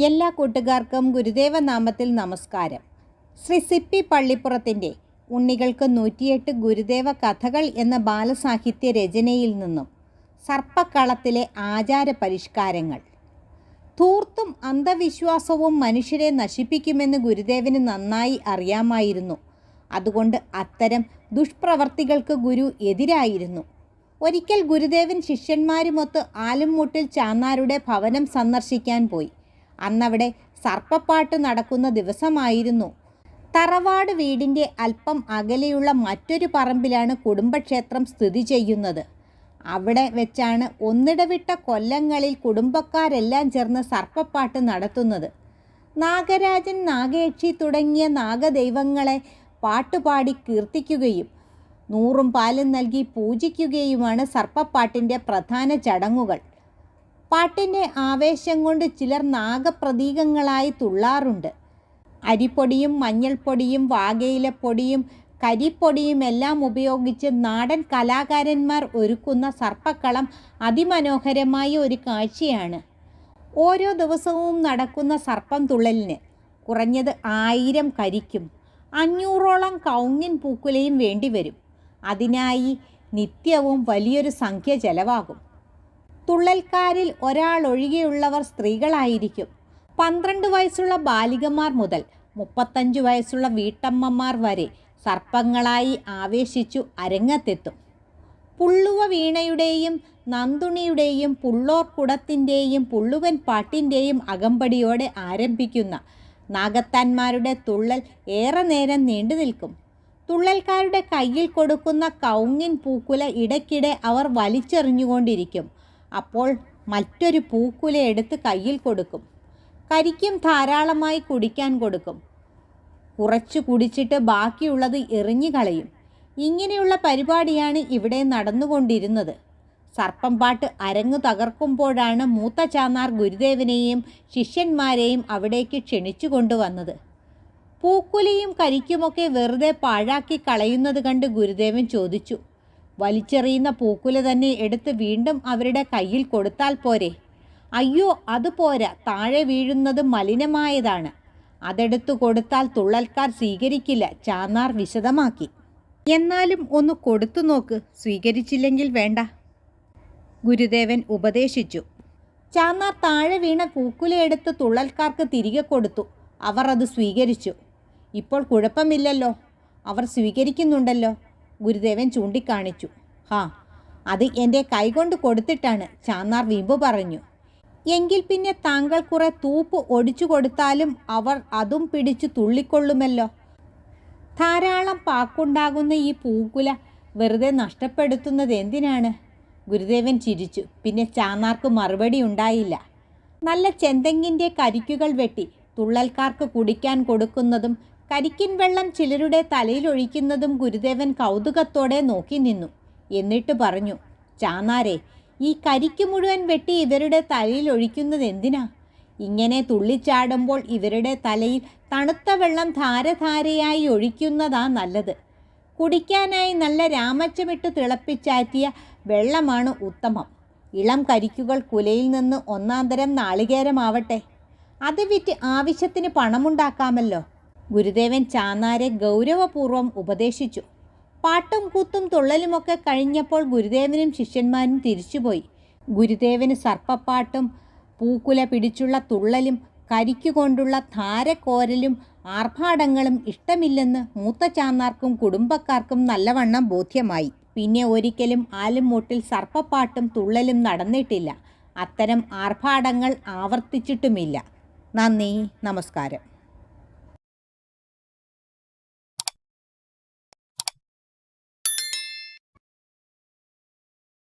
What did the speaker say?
എല്ലാ കൂട്ടുകാർക്കും ഗുരുദേവ നാമത്തിൽ നമസ്കാരം. ശ്രീ സിപ്പി പള്ളിപ്പുറത്തിന്റെ ഉണ്ണികൾക്ക് നൂറ്റിയെട്ട് ഗുരുദേവ കഥകൾ എന്ന ബാലസാഹിത്യ രചനയിൽ നിന്നും സർപ്പക്കളത്തിലെ ആചാര പരിഷ്കാരങ്ങൾ. തൂർത്തും അന്ധവിശ്വാസവും മനുഷ്യരെ നശിപ്പിക്കുമെന്ന് ഗുരുദേവന് നന്നായി അറിയാമായിരുന്നു. അതുകൊണ്ട് അത്തരം ദുഷ്പ്രവർത്തികൾക്ക് ഗുരു എതിരായിരുന്നു. ഒരിക്കൽ ഗുരുദേവൻ ശിഷ്യന്മാരുമൊത്ത് ആലുംമൂട്ടിൽ ചാന്നാരുടെ ഭവനം സന്ദർശിക്കാൻ പോയി. അന്നവിടെ സർപ്പപ്പാട്ട് നടക്കുന്ന ദിവസമായിരുന്നു. തറവാട് വീടിന്റെ അല്പം അകലെയുള്ള മറ്റൊരു പറമ്പിലാണ് കുടുംബക്ഷേത്രം സ്ഥിതി ചെയ്യുന്നത്. അവിടെ വെച്ചാണ് ഒന്നിടവിട്ട കൊല്ലങ്ങളിൽ കുടുംബക്കാരെല്ലാം ചേർന്ന് സർപ്പപ്പാട്ട് നടത്തുന്നത്. നാഗരാജൻ നാഗേക്ഷി തുടങ്ങിയ നാഗദൈവങ്ങളെ പാട്ടുപാടി കീർത്തിക്കുകയും നൂറും പാലും നൽകി പൂജിക്കുകയുമാണ് സർപ്പപ്പാട്ടിന്റെ പ്രധാന ചടങ്ങുകൾ. പാട്ടിന്റെ ആവേശം കൊണ്ട് ചിലർ നാഗപ്രതീകങ്ങളായി തുള്ളാറുണ്ട്. അരിപ്പൊടിയും മഞ്ഞൾപ്പൊടിയും വാകയിലപ്പൊടിയും കരിപ്പൊടിയും എല്ലാം ഉപയോഗിച്ച് നാടൻ കലാകാരന്മാർ ഒരുക്കുന്ന സർപ്പക്കളം അതിമനോഹരമായ ഒരു കാഴ്ചയാണ്. ഓരോ ദിവസവും നടക്കുന്ന സർപ്പം തുള്ളലിന് കുറഞ്ഞത് ആയിരം കരിക്കും. അഞ്ഞൂറോളം കൗങ്ങിൻ പൂക്കുലയും വേണ്ടിവരും. അതിനായി നിത്യവും വലിയൊരു സംഖ്യ ചെലവാകും. തുള്ളൽക്കാരിൽ ഒരാൾ ഒഴികെയുള്ളവർ സ്ത്രീകളായിരിക്കും. പന്ത്രണ്ട് വയസ്സുള്ള ബാലികമാർ മുതൽ മുപ്പത്തഞ്ച് വയസ്സുള്ള വീട്ടമ്മമാർ വരെ സർപ്പങ്ങളായി ആവേശിച്ചു അരങ്ങത്തെത്തും. പുള്ളുവ വീണയുടെയും നന്ദുണിയുടെയും പുള്ളോർക്കുടത്തിന്റെയും പുള്ളുവൻ പാട്ടിന്റെയും അകമ്പടിയോടെ ആരംഭിക്കുന്ന നാഗത്താന്മാരുടെ തുള്ളൽ ഏറെ നേരം നീണ്ടു നിൽക്കും. തുള്ളൽക്കാരുടെ കയ്യിൽ കൊടുക്കുന്ന കൗങ്ങിൻ പൂക്കുല ഇടയ്ക്കിടെ അവർ വലിച്ചെറിഞ്ഞുകൊണ്ടിരിക്കും. അപ്പോൾ മറ്റൊരു പൂക്കുല എടുത്ത് കയ്യിൽ കൊടുക്കും. കരിക്കും ധാരാളമായി കുടിക്കാൻ കൊടുക്കും. കുറച്ച് കുടിച്ചിട്ട് ബാക്കിയുള്ളത് എറിഞ്ഞു കളയും. ഇങ്ങനെയുള്ള പരിപാടിയാണ് ഇവിടെ നടന്നുകൊണ്ടിരുന്നത്. സർപ്പം പാട്ട് അരങ്ങു തകർക്കുമ്പോഴാണ് മൂത്ത ചാന്നാർ ഗുരുദേവനെയും ശിഷ്യന്മാരെയും അവിടേക്ക് ക്ഷണിച്ചു കൊണ്ടുവന്നത്. പൂക്കുലയും കരിക്കുമൊക്കെ വെറുതെ പാഴാക്കി കളയുന്നത് കണ്ട് ഗുരുദേവൻ ചോദിച്ചു വലിച്ചെറിയുന്ന പൂക്കുല തന്നെ എടുത്ത് വീണ്ടും അവരുടെ കയ്യിൽ കൊടുത്താൽ പോരെ. അയ്യോ അത് പോരാ. താഴെ വീഴുന്നത് മലിനമായതാണ്. അതെടുത്തു കൊടുത്താൽ തുള്ളൽക്കാർ സ്വീകരിക്കില്ല. ചാന്നാർ വിശദമാക്കി. എന്നാലും ഒന്ന് കൊടുത്തു നോക്ക്. സ്വീകരിച്ചില്ലെങ്കിൽ വേണ്ട. ഗുരുദേവൻ ഉപദേശിച്ചു. ചാന്നാർ താഴെ വീണ പൂക്കുലയെടുത്ത് തുള്ളൽക്കാർക്ക് തിരികെ കൊടുത്തു. അവർ അത് സ്വീകരിച്ചു. ഇപ്പോൾ കുഴപ്പമില്ലല്ലോ. അവർ സ്വീകരിക്കുന്നുണ്ടല്ലോ. ഗുരുദേവൻ ചൂണ്ടിക്കാണിച്ചു. ഹാ അത് എന്റെ കൈകൊണ്ട് കൊടുത്തിട്ടാണ് ചാന്നാർ വീമ്പ് പറഞ്ഞു. എങ്കിൽ പിന്നെ താങ്കൾ കുറെ തൂപ്പ് ഒടിച്ചു കൊടുത്താലും അവർ അതും പിടിച്ചു തുള്ളിക്കൊള്ളുമല്ലോ. ധാരാളം പാക്കുണ്ടാകുന്ന ഈ പൂക്കുല വെറുതെ നഷ്ടപ്പെടുത്തുന്നത് എന്തിനാണ്? ഗുരുദേവൻ ചിരിച്ചു. പിന്നെ ചാന്നാർക്ക് മറുപടി ഉണ്ടായില്ല. നല്ല ചെന്തെങ്ങിന്റെ കരിക്കുകൾ വെട്ടി തുള്ളൽക്കാർക്ക് കുടിക്കാൻ കൊടുക്കുന്നതും കരിക്കിൻ വെള്ളം ചിലരുടെ തലയിലൊഴിക്കുന്നതും ഗുരുദേവൻ കൗതുകത്തോടെ നോക്കി നിന്നു. എന്നിട്ട് പറഞ്ഞു ചാന്നാരെ ഈ കരിക്ക് മുഴുവൻ വെട്ടി ഇവരുടെ തലയിൽ ഒഴിക്കുന്നത് എന്തിനാ? ഇങ്ങനെ തുള്ളിച്ചാടുമ്പോൾ ഇവരുടെ തലയിൽ തണുത്ത വെള്ളം ധാരധാരയായി ഒഴിക്കുന്നതാ നല്ലത്. കുടിക്കാനായി നല്ല രാമച്ചമിട്ട് തിളപ്പിച്ചാറ്റിയ വെള്ളമാണ് ഉത്തമം. ഇളം കരിക്കുകൾ കുലയിൽ നിന്ന് ഒന്നാന്തരം നാളികേരമാവട്ടെ. അത് വിറ്റ് ആവശ്യത്തിന് പണമുണ്ടാക്കാമല്ലോ. ഗുരുദേവൻ ചാന്നാരെ ഗൗരവപൂർവം ഉപദേശിച്ചു. പാട്ടും കൂത്തും തുള്ളലുമൊക്കെ കഴിഞ്ഞപ്പോൾ ഗുരുദേവനും ശിഷ്യന്മാരും തിരിച്ചുപോയി. ഗുരുദേവന് സർപ്പപ്പാട്ടും പൂക്കുല പിടിച്ചുള്ള തുള്ളലും കരിക്കുകൊണ്ടുള്ള ധാരക്കോരലും ആർഭാടങ്ങളും ഇഷ്ടമില്ലെന്ന് മൂത്ത ചാന്നാർക്കും കുടുംബക്കാർക്കും നല്ലവണ്ണം ബോധ്യമായി. പിന്നെ ഒരിക്കലും ആലുംമൂട്ടിൽ സർപ്പപ്പാട്ടും തുള്ളലും നടന്നിട്ടില്ല. അത്തരം ആർഭാടങ്ങൾ ആവർത്തിച്ചിട്ടുമില്ല. നന്ദി നമസ്കാരം.